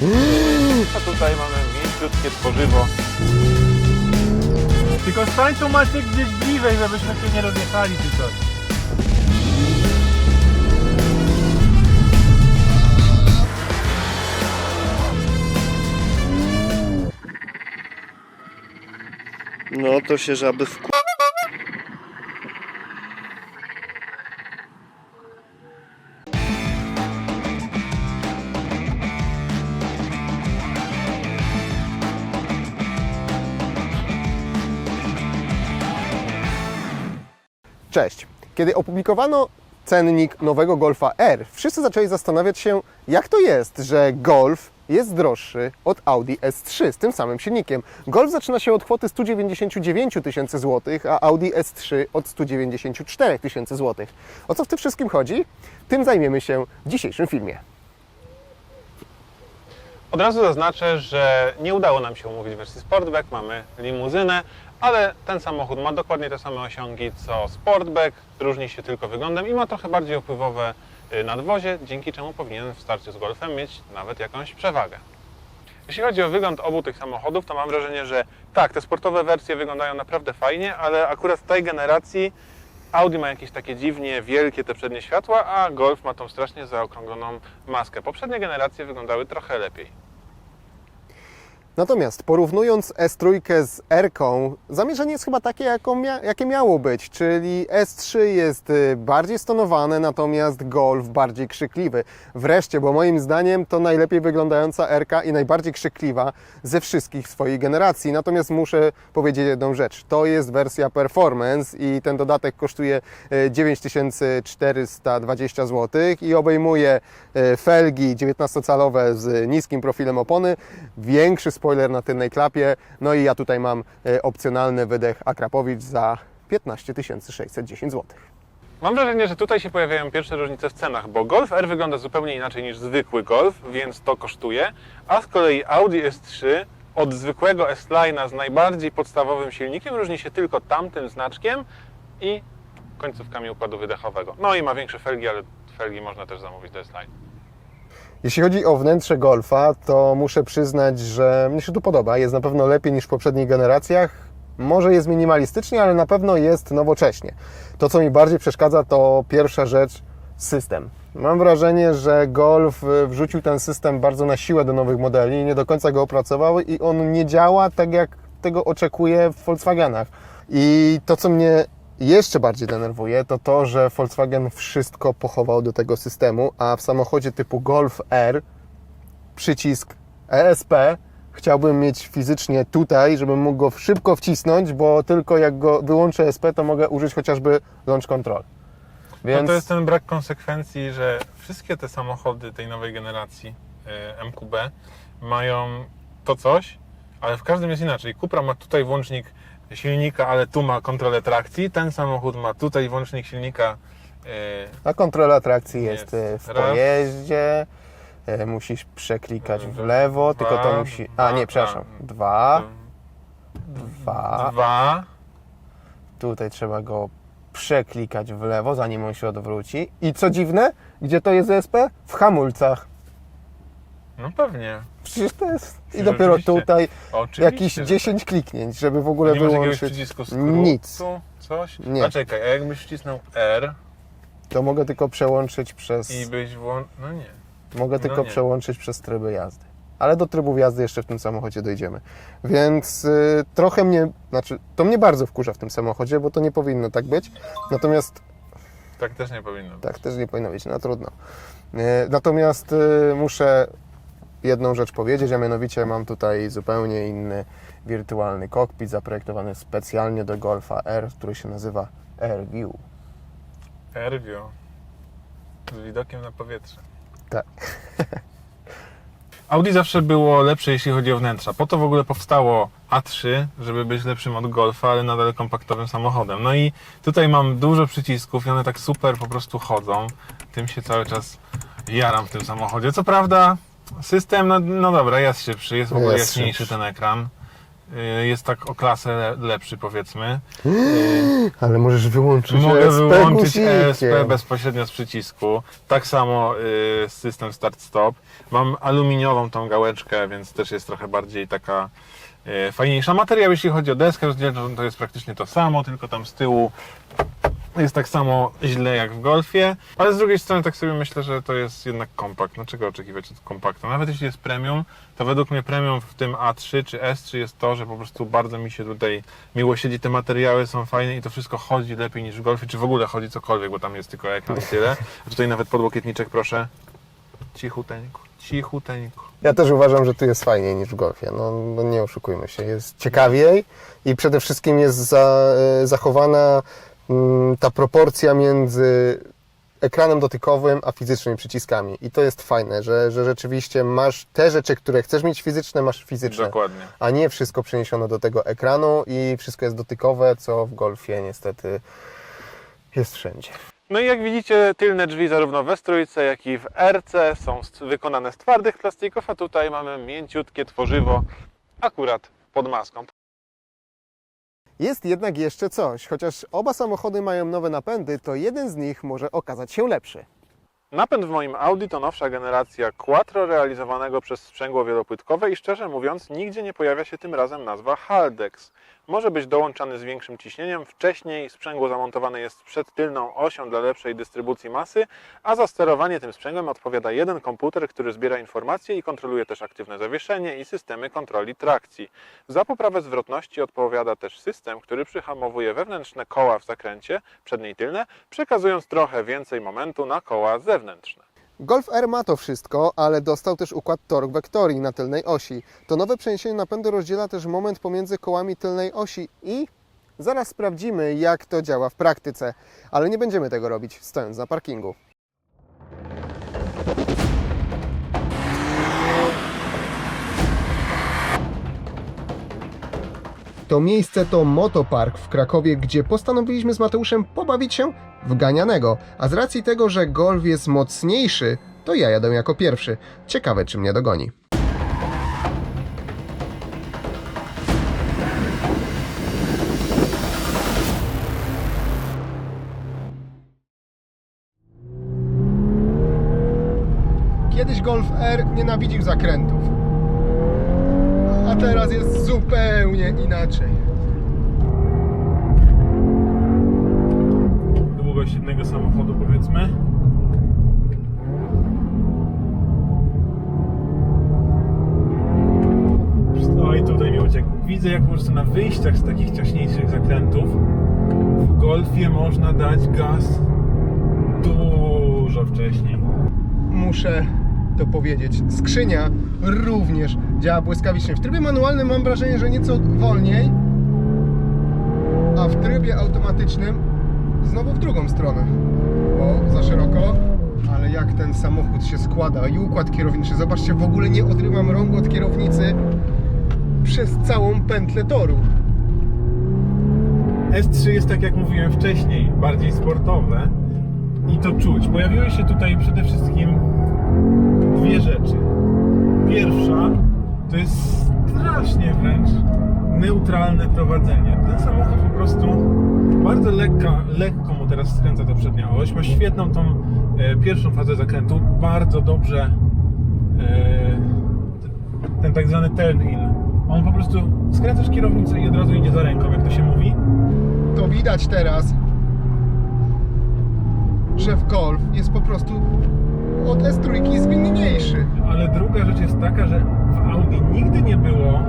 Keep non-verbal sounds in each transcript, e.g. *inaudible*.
A tutaj mamy mięciutkie tworzywo. Tylko stań tu Maciek gdzieś bliżej, żebyśmy się nie rozjechali czy coś. No to się żaby w Cześć. Kiedy opublikowano cennik nowego Golfa R, wszyscy zaczęli zastanawiać się, jak to jest, że Golf jest droższy od Audi S3 z tym samym silnikiem. Golf zaczyna się od kwoty 199 tysięcy złotych, a Audi S3 od 194 tysięcy złotych. O co w tym wszystkim chodzi? Tym zajmiemy się w dzisiejszym filmie. Od razu zaznaczę, że nie udało nam się umówić wersji Sportback, mamy limuzynę, ale ten samochód ma dokładnie te same osiągi co Sportback, różni się tylko wyglądem i ma trochę bardziej opływowe y, nadwozie, dzięki czemu powinien w starciu z Golfem mieć nawet jakąś przewagę. Jeśli chodzi o wygląd obu tych samochodów, to mam wrażenie, że tak, te sportowe wersje wyglądają naprawdę fajnie, ale akurat w tej generacji Audi ma jakieś takie dziwnie wielkie te przednie światła, a Golf ma tą strasznie zaokrągloną maskę. Poprzednie generacje wyglądały trochę lepiej. Natomiast porównując S3 z R, zamierzenie jest chyba takie, jakie miało być, czyli S3 jest y, bardziej stonowane, natomiast Golf bardziej krzykliwy. Wreszcie, bo moim zdaniem to najlepiej wyglądająca R i najbardziej krzykliwa ze wszystkich swojej generacji. Natomiast muszę powiedzieć jedną rzecz. To jest wersja Performance i ten dodatek kosztuje y, 9420 zł i obejmuje y, felgi 19-calowe z niskim profilem opony, większy spoiler na tylnej klapie, no i ja tutaj mam e, opcjonalny wydech Akrapowicz za 15 610 zł. Mam wrażenie, że tutaj się pojawiają pierwsze różnice w cenach, bo Golf R wygląda zupełnie inaczej niż zwykły Golf, więc to kosztuje, a z kolei Audi S3 od zwykłego S-Line'a z najbardziej podstawowym silnikiem różni się tylko tamtym znaczkiem i końcówkami układu wydechowego. No i ma większe felgi, ale felgi można też zamówić do S-Line. Jeśli chodzi o wnętrze Golfa, to muszę przyznać, że mnie się tu podoba. Jest na pewno lepiej niż w poprzednich generacjach. Może jest minimalistycznie, ale na pewno jest nowocześnie. To, co mi bardziej przeszkadza, to pierwsza rzecz system. Mam wrażenie, że Golf y, wrzucił ten system bardzo na siłę do nowych modeli, nie do końca go opracował i on nie działa tak, jak tego oczekuje w Volkswagenach. I to, co mnie jeszcze bardziej denerwuje, to to, że Volkswagen wszystko pochował do tego systemu, a w samochodzie typu Golf R przycisk ESP chciałbym mieć fizycznie tutaj, żebym mógł go szybko wcisnąć, bo tylko jak go wyłączę ESP, to mogę użyć chociażby launch control. Więc No to jest ten brak konsekwencji, że wszystkie te samochody tej nowej generacji e, MQB mają to coś, ale w każdym jest inaczej. Cupra ma tutaj włącznik silnika, ale tu ma kontrolę trakcji. Ten samochód ma tutaj włącznik silnika. e, a kontrola trakcji jest, Jest e, w pojeździe. e, Musisz przeklikać w Dwa, lewo, tylko to musi. A dwa, nie, przepraszam. Dwa, dwa. Dwa. Tutaj trzeba go przeklikać w lewo, zanim on się odwróci. I co dziwne, gdzie to jest ESP? W hamulcach. No pewnie. Przecież to jest. I Przecież dopiero oczywiście. tutaj Oczywiście. jakieś że 10 kliknięć, żeby w tak. ogóle Nie wyłączyć. Nic. Coś? Nie. A czekaj, a jakbyś wcisnął R To mogę tylko przełączyć przez. i byś włą... No nie. Mogę no tylko nie. przełączyć przez tryby jazdy. Ale do trybów jazdy jeszcze w tym samochodzie dojdziemy. Więc y, trochę mnie, znaczy, to mnie bardzo wkurza w tym samochodzie, bo to nie powinno tak być. Natomiast Tak też nie powinno być. Tak, też nie powinno być, no trudno. E, Natomiast e, muszę jedną rzecz powiedzieć, a mianowicie mam tutaj zupełnie inny wirtualny kokpit zaprojektowany specjalnie do Golfa R, który się nazywa AirView. Erwio. Z widokiem na powietrze. Tak. *laughs* Audi zawsze było lepsze, jeśli chodzi o wnętrza. Po to w ogóle powstało A3, żeby być lepszym od Golfa, ale nadal kompaktowym samochodem. No i tutaj mam dużo przycisków i one tak super po prostu chodzą. Tym się cały czas jaram w tym samochodzie. Co prawda system, no, no dobra, jest szybszy, jest w ogóle Jest jaśniejszy szybszy. ten ekran. y, jest tak o klasę le- lepszy powiedzmy. *gasps* Ale możesz wyłączyć Mogę ESP wyłączyć guzikiem. ESP bezpośrednio z przycisku. Tak samo y, system start-stop. Mam aluminiową tą gałeczkę, więc też jest trochę bardziej taka y, fajniejsza. Materiał, jeśli chodzi o deskę rozdzielczą, to jest praktycznie to samo, tylko tam z tyłu jest tak samo źle jak w Golfie, ale z drugiej strony tak sobie myślę, że to jest jednak kompakt. No czego oczekiwać od kompaktu? Nawet jeśli jest premium, to według mnie premium w tym A3 czy S3 jest to, że po prostu bardzo mi się tutaj miło siedzi, te materiały są fajne i to wszystko chodzi lepiej niż w Golfie, czy w ogóle chodzi cokolwiek, bo tam jest tylko ekran i tyle. A tutaj nawet podłokietniczek proszę. Cichuteńko, cichuteńko. Ja też uważam, że tu jest fajniej niż w golfie. No, no nie oszukujmy się, jest ciekawiej i przede wszystkim jest za, e, zachowana ta proporcja między ekranem dotykowym a fizycznymi przyciskami. I to jest fajne, że, że rzeczywiście masz te rzeczy, które chcesz mieć fizyczne, masz fizyczne. Dokładnie. A nie wszystko przeniesiono do tego ekranu i wszystko jest dotykowe, co w golfie niestety jest wszędzie. No i jak widzicie, tylne drzwi zarówno w S3, jak i w RC są wykonane z twardych plastików, a tutaj mamy mięciutkie tworzywo akurat pod maską. Jest jednak jeszcze coś, chociaż oba samochody mają nowe napędy, to jeden z nich może okazać się lepszy. Napęd w moim Audi to nowsza generacja Quattro realizowanego przez sprzęgło wielopłytkowe i szczerze mówiąc nigdzie nie pojawia się tym razem nazwa Haldex. Może być dołączany z większym ciśnieniem, wcześniej sprzęgło zamontowane jest przed tylną osią dla lepszej dystrybucji masy, a za sterowanie tym sprzęgłem odpowiada jeden komputer, który zbiera informacje i kontroluje też aktywne zawieszenie i systemy kontroli trakcji. Za poprawę zwrotności odpowiada też system, który przyhamowuje wewnętrzne koła w zakręcie, przednie i tylne, przekazując trochę więcej momentu na koła zewnętrzne. Golf R ma to wszystko, ale dostał też układ Torque Vectoring na tylnej osi. To nowe przeniesienie napędu rozdziela też moment pomiędzy kołami tylnej osi i zaraz sprawdzimy, jak to działa w praktyce. Ale nie będziemy tego robić stojąc na parkingu. To miejsce to Motopark w Krakowie, gdzie postanowiliśmy z Mateuszem pobawić się w ganianego. A z racji tego, że golf jest mocniejszy, to ja jadę jako pierwszy. Ciekawe, czy mnie dogoni. Kiedyś Golf R nienawidził zakrętów, a teraz jest zupełnie inaczej. Długość jednego samochodu powiedzmy. Oj, tutaj mi uciekł. Widzę jak prostu na wyjściach z takich ciaśniejszych zakrętów w Golfie można dać gaz dużo wcześniej. muszę to powiedzieć. Skrzynia również działa błyskawicznie. W trybie manualnym mam wrażenie, że nieco wolniej, a w trybie automatycznym znowu w drugą stronę. O, za szeroko, ale jak ten samochód się składa i układ kierowniczy. Zobaczcie, w ogóle nie odrywam rąk od kierownicy przez całą pętlę toru. S3 jest tak jak mówiłem wcześniej, bardziej sportowe i to czuć. Pojawiły się tutaj przede wszystkim dwie rzeczy. Pierwsza to jest strasznie wręcz neutralne prowadzenie. Ten samochód po prostu bardzo lekka, lekko mu teraz skręca ta przednia oś. Ma świetną tą e, pierwszą fazę zakrętu, bardzo dobrze e, ten tak zwany turn in. On po prostu skręcasz kierownicę i od razu idzie za ręką, jak to się mówi. To widać teraz, że w Golf jest po prostu od S3 zwinniejszy. Ale druga rzecz jest taka, że w Audi nigdy nie było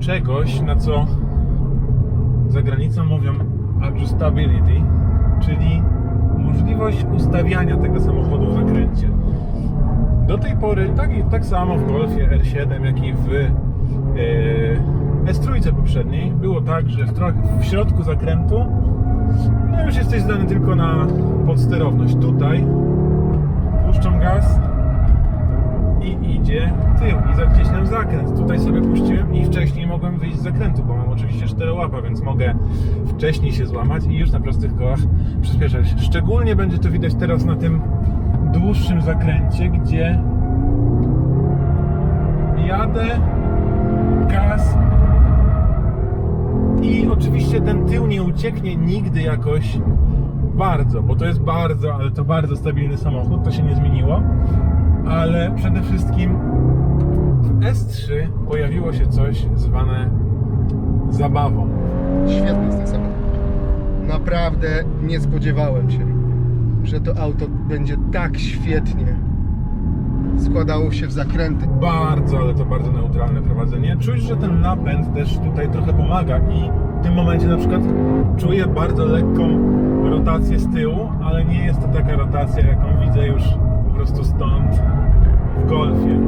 czegoś, na co za granicą mówią adjustability, czyli możliwość ustawiania tego samochodu w zakręcie. Do tej pory, tak, tak samo w Golfie R7, jak i w yy, S3 poprzedniej, było tak, że w, w środku zakrętu no już jesteś zdany tylko na podsterowność. Tutaj puszczam gaz i idzie tył i zaciśniam zakręt. Tutaj sobie puściłem i wcześniej mogłem wyjść z zakrętu, bo mam oczywiście czterołapa, więc mogę wcześniej się złamać i już na prostych kołach przyspieszać. Szczególnie będzie to widać teraz na tym dłuższym zakręcie, gdzie jadę, gaz I oczywiście ten tył nie ucieknie nigdy jakoś bardzo, bo to jest bardzo, ale to bardzo stabilny samochód, to się nie zmieniło. Ale przede wszystkim w S3 pojawiło się coś zwane zabawą. Świetny jest ten samochód. Naprawdę nie spodziewałem się, że to auto będzie tak świetnie składało się w zakręty. Bardzo, ale to bardzo neutralne prowadzenie. Czuć, że ten napęd też tutaj trochę pomaga i w tym momencie na przykład czuję bardzo lekką rotację z tyłu, ale nie jest to taka rotacja, jaką widzę już prostu stąd w Golfie.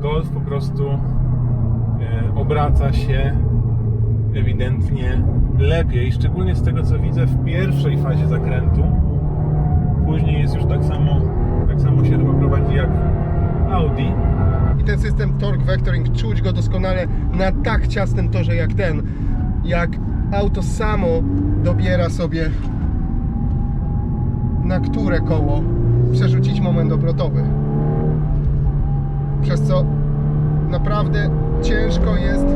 Golf po prostu e, obraca się ewidentnie lepiej, szczególnie z tego co widzę w pierwszej fazie zakrętu. Później jest już tak samo, tak samo się chyba prowadzi jak Audi. I ten system Torque Vectoring, czuć go doskonale na tak ciasnym torze jak ten. Jak auto samo dobiera sobie na które koło przerzucić moment obrotowy. Przez co naprawdę ciężko jest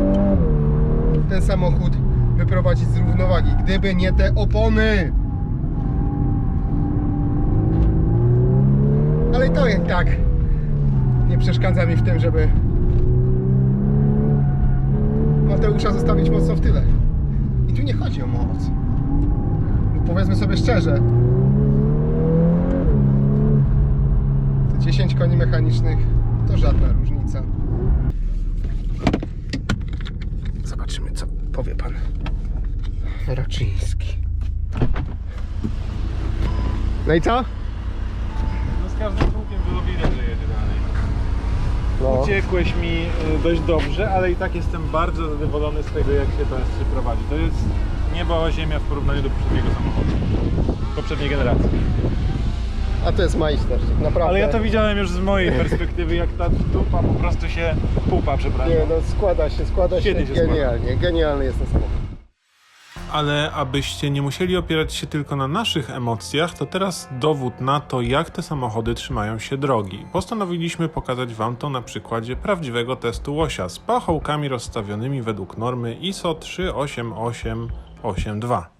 ten samochód wyprowadzić z równowagi. Gdyby nie te opony. Ale to i tak nie przeszkadza mi w tym, żeby Mateusza zostawić mocno w tyle. I tu nie chodzi o moc. Powiedzmy sobie szczerze, te 10 koni mechanicznych to żadna różnica. Zobaczymy, co powie pan Raczyński. No i co? No z każdym kółkiem było widać, że jedzie dalej. No. Uciekłeś mi y, dość dobrze, ale i tak jestem bardzo zadowolony z tego, jak się to S3 prowadzi. To jest niebo ziemia w porównaniu do poprzedniego samochodu. Poprzedniej generacji. A to jest majstersztyk, naprawdę. Ale ja to widziałem już z mojej *laughs* perspektywy, jak ta dupa po prostu się pupa, przepraszam. Nie, no składa się, składa się Świetnie się składa. genialnie. Genialny jest ten samochód. Ale abyście nie musieli opierać się tylko na naszych emocjach, to teraz dowód na to, jak te samochody trzymają się drogi. Postanowiliśmy pokazać Wam to na przykładzie prawdziwego testu łosia z pachołkami rozstawionymi według normy ISO 38882.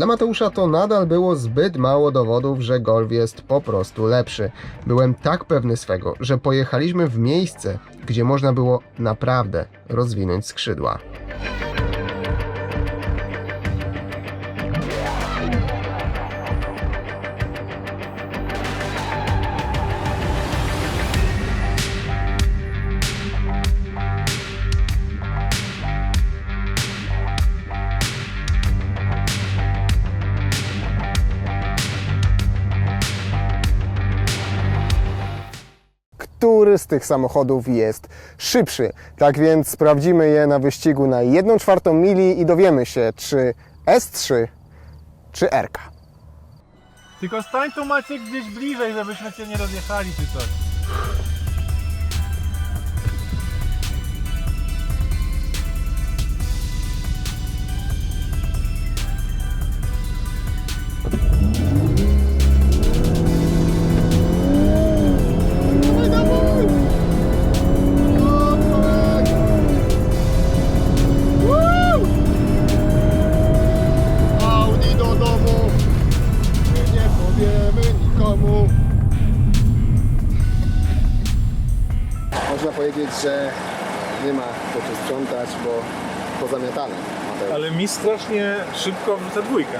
Dla Mateusza to nadal było zbyt mało dowodów, że Golf jest po prostu lepszy. Byłem tak pewny swego, że pojechaliśmy w miejsce, gdzie można było naprawdę rozwinąć skrzydła. Tych samochodów jest szybszy. Tak więc sprawdzimy je na wyścigu na 1 czwartą mili i dowiemy się, czy S3, czy RK. Tylko stań tu Maciek gdzieś bliżej, żebyśmy cię nie rozjechali czy coś. Powiedzieć, że nie ma po co sprzątać, bo pozamiatane. Mateusz. Ale mi strasznie szybko wrzuca dwójkę.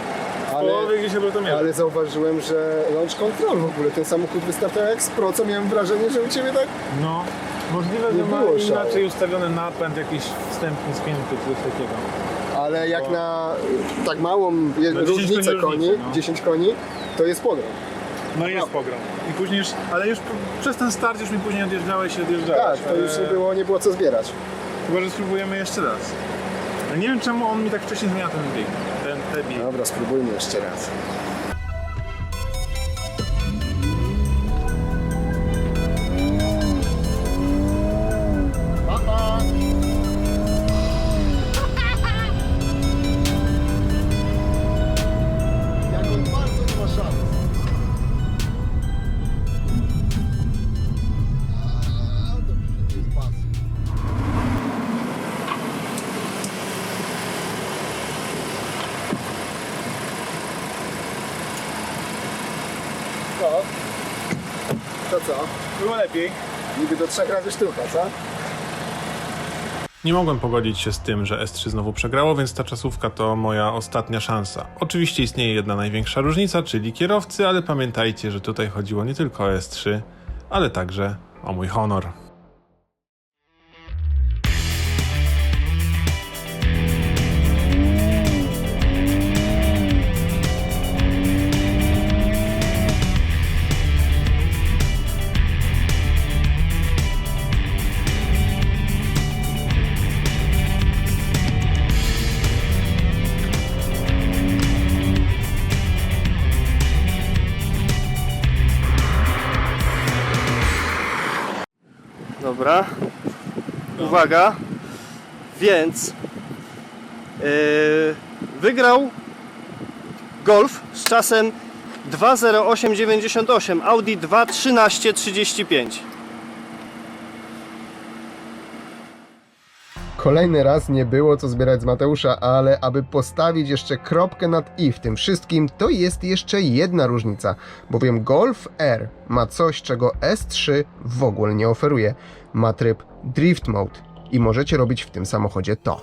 W Ale- połowie gdzieś obrotomierza. Ale zauważyłem, że launch control w ogóle ten samochód wystarczał jak z pro, co miałem wrażenie, że u Ciebie tak No, Możliwe, Nie że ma było szału. inaczej ustawiony napęd, jakiś wstępny spięty, coś takiego. Ale jak na tak małą je- 10 różnicę koni koni, różnicy, no. 10 koni, to jest pogrom. No jest pogrom. I później już, ale już p- przez ten start już mi później odjeżdżałeś i odjeżdżałeś. Tak, to już ale- nie było, nie było co zbierać. Chyba, że spróbujemy jeszcze raz. Ja nie wiem czemu on mi tak wcześniej zmienia ten bieg. Ten, ten bieg. Dobra, spróbujmy jeszcze raz. No. To co? Było lepiej. Niby do trzech razy sztuka, co? Nie mogłem pogodzić się z tym, że S3 znowu przegrało, więc ta czasówka to moja ostatnia szansa. Oczywiście istnieje jedna największa różnica, czyli kierowcy, ale pamiętajcie, że tutaj chodziło nie tylko o S3, ale także o mój honor. Dobra. Uwaga. Więc yy, wygrał Golf z czasem 2.08.98 Audi 2.13.35. Kolejny raz nie było co zbierać z Mateusza, ale aby postawić jeszcze kropkę nad i w tym wszystkim, to jest jeszcze jedna różnica, bowiem Golf R ma coś, czego S3 w ogóle nie oferuje. Ma tryb Drift Mode i możecie robić w tym samochodzie to.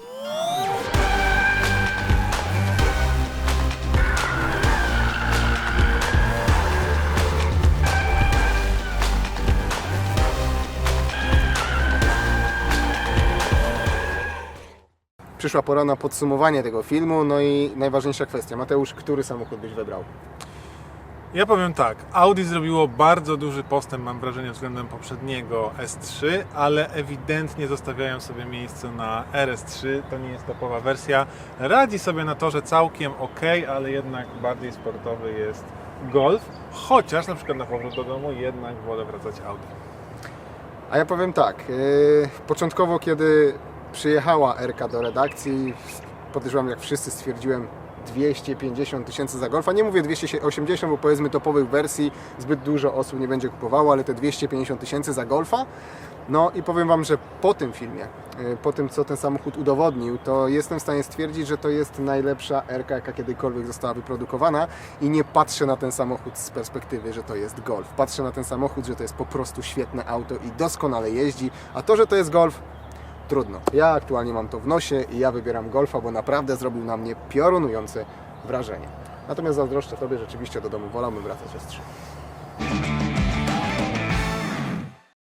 Przyszła pora na podsumowanie tego filmu, no i najważniejsza kwestia. Mateusz, który samochód byś wybrał? Ja powiem tak, Audi zrobiło bardzo duży postęp, mam wrażenie, względem poprzedniego S3, ale ewidentnie zostawiają sobie miejsce na RS3, to nie jest topowa wersja. Radzi sobie na torze całkiem ok, ale jednak bardziej sportowy jest Golf, chociaż na przykład na powrót do domu jednak wolę wracać Audi. A ja powiem tak. Yy, początkowo, kiedy przyjechała RK do redakcji, podejrzewam, jak wszyscy stwierdziłem, 250 tysięcy za Golfa. Nie mówię 280, bo powiedzmy topowych wersji zbyt dużo osób nie będzie kupowało, ale te 250 tysięcy za Golfa. No i powiem Wam, że po tym filmie, yy, po tym co ten samochód udowodnił, to jestem w stanie stwierdzić, że to jest najlepsza RK, jaka kiedykolwiek została wyprodukowana i nie patrzę na ten samochód z perspektywy, że to jest Golf. Patrzę na ten samochód, że to jest po prostu świetne auto i doskonale jeździ, a to, że to jest Golf, trudno. Ja aktualnie mam to w nosie i ja wybieram Golfa, bo naprawdę zrobił na mnie piorunujące wrażenie. Natomiast zazdroszczę Tobie, rzeczywiście do domu wolałbym wracać S3.